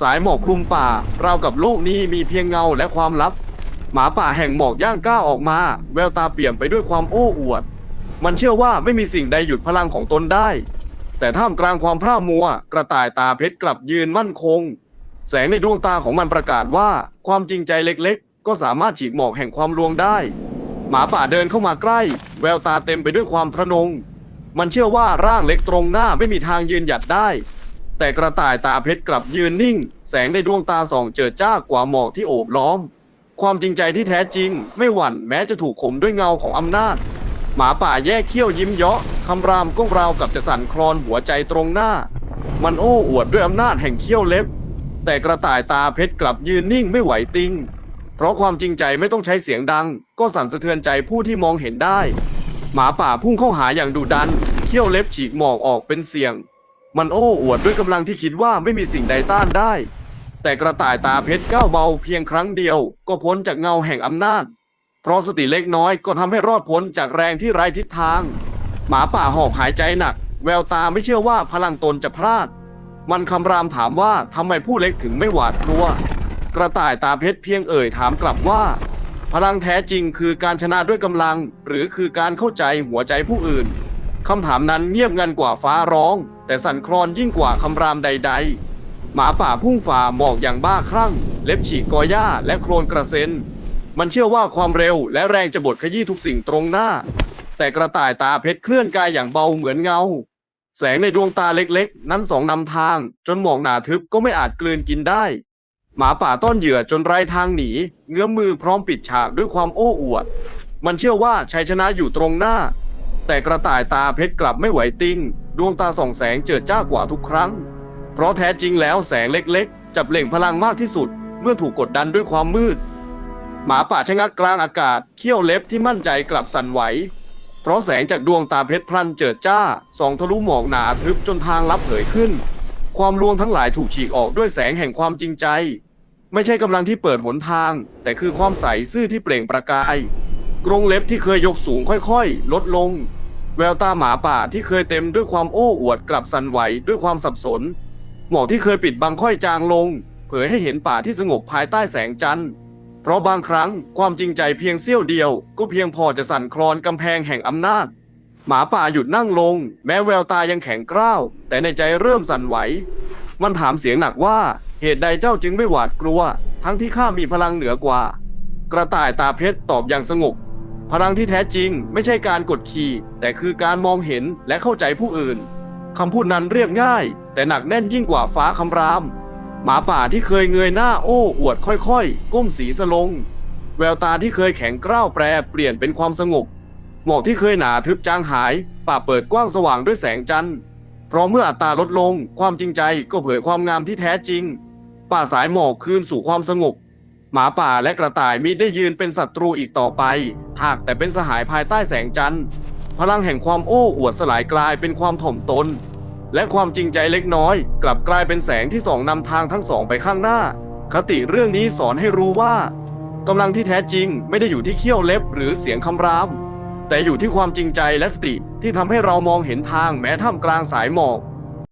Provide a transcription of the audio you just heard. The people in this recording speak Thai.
สายหมอกคลุมป่าราวกับโลกนี้มีเพียงเงาและความลับ หมาป่าแห่งหมอกย่างก้าวออกมา แววตาเปลี่ยนไปด้วยความโอ้อวด มันเชื่อว่าไม่มีสิ่งใดหยุดพลังของตนได้ แต่ท่ามกลางความพร่ามัว กระต่ายตาเพชรกลับยืนมั่นคง แสงในดวงตาของมันประกาศว่า ความจริงใจเล็กๆ ก็สามารถฉีกหมอกแห่งความลวงได้ หมาป่าเดินเข้ามาใกล้ แววตาเต็มไปด้วยความทะนง มันเชื่อว่าร่างเล็กตรงหน้าไม่มีทางยืนหยัดได้ แต่กระต่ายตาเพชรกลับยืนนิ่ง แสงในดวงตาส่องเจิดจ้ากว่าหมอกที่โอบล้อม ความจริงใจที่แท้จริง ไม่หวั่นแม้จะถูกข่มด้วยเงาของอำนาจ หมาป่าแยกเขี้ยวยิ้มเยาะคำรามก้องราวกับจะสั่นคลอนหัวใจตรงหน้า มันโอ้อวดด้วยอำนาจแห่งเขี้ยวเล็บ แต่กระต่ายตาเพชรกลับยืนนิ่งไม่ไหวติง เพราะความจริงใจไม่ต้องใช้เสียงดัง ก็สั่นสะเทือนใจผู้ที่มองเห็นได้ หมาป่าพุ่งเข้าหาอย่างดุดัน เขี้ยวเล็บฉีกหมอกออกเป็นเสียง มันโอ้อวดด้วยกำลังที่คิดว่าไม่มีสิ่งใดต้านได้ แต่กระต่ายตาเพชรก้าวเบาเพียงครั้งเดียว ก็พ้นจากเงาแห่งอำนาจ เพราะสติเล็กน้อยก็ทำให้รอดพ้นจากแรงที่ไร้ทิศทาง หมาป่าหอบหายใจหนัก แววตาไม่เชื่อว่าพลังตนจะพลาด มันคำรามถามว่าทำไมผู้เล็กถึงไม่หวาดกลัว กระต่ายตาเพชรเพียงเอ่ยถามกลับว่า พลังแท้จริงคือการชนะด้วยกำลัง หรือคือการเข้าใจหัวใจผู้อื่น คำถามนั้นเงียบงันกว่าฟ้าร้อง แต่สั่นคลอนยิ่งกว่าคำรามใด ๆ หมาป่าพุ่งฝ่าหมอกอย่างบ้าคลั่ง เล็บฉีกกอหญ้าและโครนกระเซ็น มันเชื่อว่าความเร็วและแรงจะบดขยี้ทุกสิ่งตรงหน้า แต่กระต่ายตาเพชรเคลื่อนกายอย่างเบาเหมือนเงา แสงในดวงตาเล็กๆ นั้นสองนำทาง จนหมอกหนาทึบก็ไม่อาจกลืนกินได้ หมาป่าต้อนเหยื่อจนไร้ทางหนีเงื้อมมือพร้อมปิดฉากด้วยความโอ้อวด มันเชื่อว่าชัยชนะอยู่ตรงหน้า แต่กระต่ายตาเพชรกลับไม่ไหวติ้ง ดวงตาส่องแสงเจิดจ้ากว่าทุกครั้ง เพราะแท้จริงแล้วแสงเล็กๆ จับเล่งพลังมากที่สุด เมื่อถูกกดดันด้วยความมืด หมาป่าชะงักกลางอากาศเขี้ยวเล็บที่มั่นใจกลับสั่นไหว เพราะแสงจากดวงตาเพชรพลันเจิดจ้าส่องทะลุหมอกหนาทึบจนทางลับเผยขึ้น ความลวงทั้งหลายถูกฉีกออกด้วยแสงแห่งความจริงใจ ไม่ใช่กำลังที่เปิดหนทาง แต่คือความใสซื่อที่เปล่งประกาย กรงเล็บที่เคยยกสูงค่อยๆ ลดลง แววตาหมาป่าที่เคยเต็มด้วยความโอ้อวดกลับสั่นไหวด้วยความสับสน หมอกที่เคยปิดบังค่อยจางลง เผยให้เห็นป่าที่สงบภายใต้แสงจันทร์ เพราะบางครั้งความจริงใจเพียงเสี้ยวเดียว ก็เพียงพอจะสั่นคลอนกำแพงแห่งอำนาจ หมาป่าหยุดนั่งลง แม้แววตายังแข็งกร้าว แต่ในใจเริ่มสั่นไหว มันถามเสียงหนักว่าเหตุใดเจ้าจึงไม่หวาดกลัว ทั้งที่ข้ามีพลังเหนือกว่า กระต่ายตาเพชรตอบอย่างสงบ พลังที่แท้จริงไม่ใช่การกดขี่ แต่คือการมองเห็นและเข้าใจผู้อื่นคำพูดนั้นเรียบง่าย แต่หนักแน่นยิ่งกว่าฟ้าคำราม หมาป่าที่เคยเงยหน้าโอ้อวดค่อยๆ ก้มสีสลง แววตาที่เคยแข็งกร้าวแปรเปลี่ยนเป็นความสงบหมอกที่เคยหนาทึบจางหาย ป่าเปิดกว้างสว่างด้วยแสงจันทร์เพราะเมื่ออัตราลดลง ความจริงใจก็เผยความงามที่แท้จริง ป่าสายหมอกคืนสู่ความสงบ หมาป่าและกระต่ายมิได้ยืนเป็นศัตรูอีกต่อไป หากแต่เป็นสหายภายใต้แสงจันทร์ พลังแห่งความโอ้อวดสลายกลายเป็นความถ่อมตน และความจริงใจเล็กน้อย กลับกลายเป็นแสงที่ส่องนำทางทั้งสองไปข้างหน้า คติเรื่องนี้สอนให้รู้ว่ากำลังที่แท้จริงไม่ได้อยู่ที่เขี้ยวเล็บหรือเสียงคำราม แต่อยู่ที่ความจริงใจและสติที่ทำให้เรามองเห็นทางแม้ท่ามกลางสายหมอก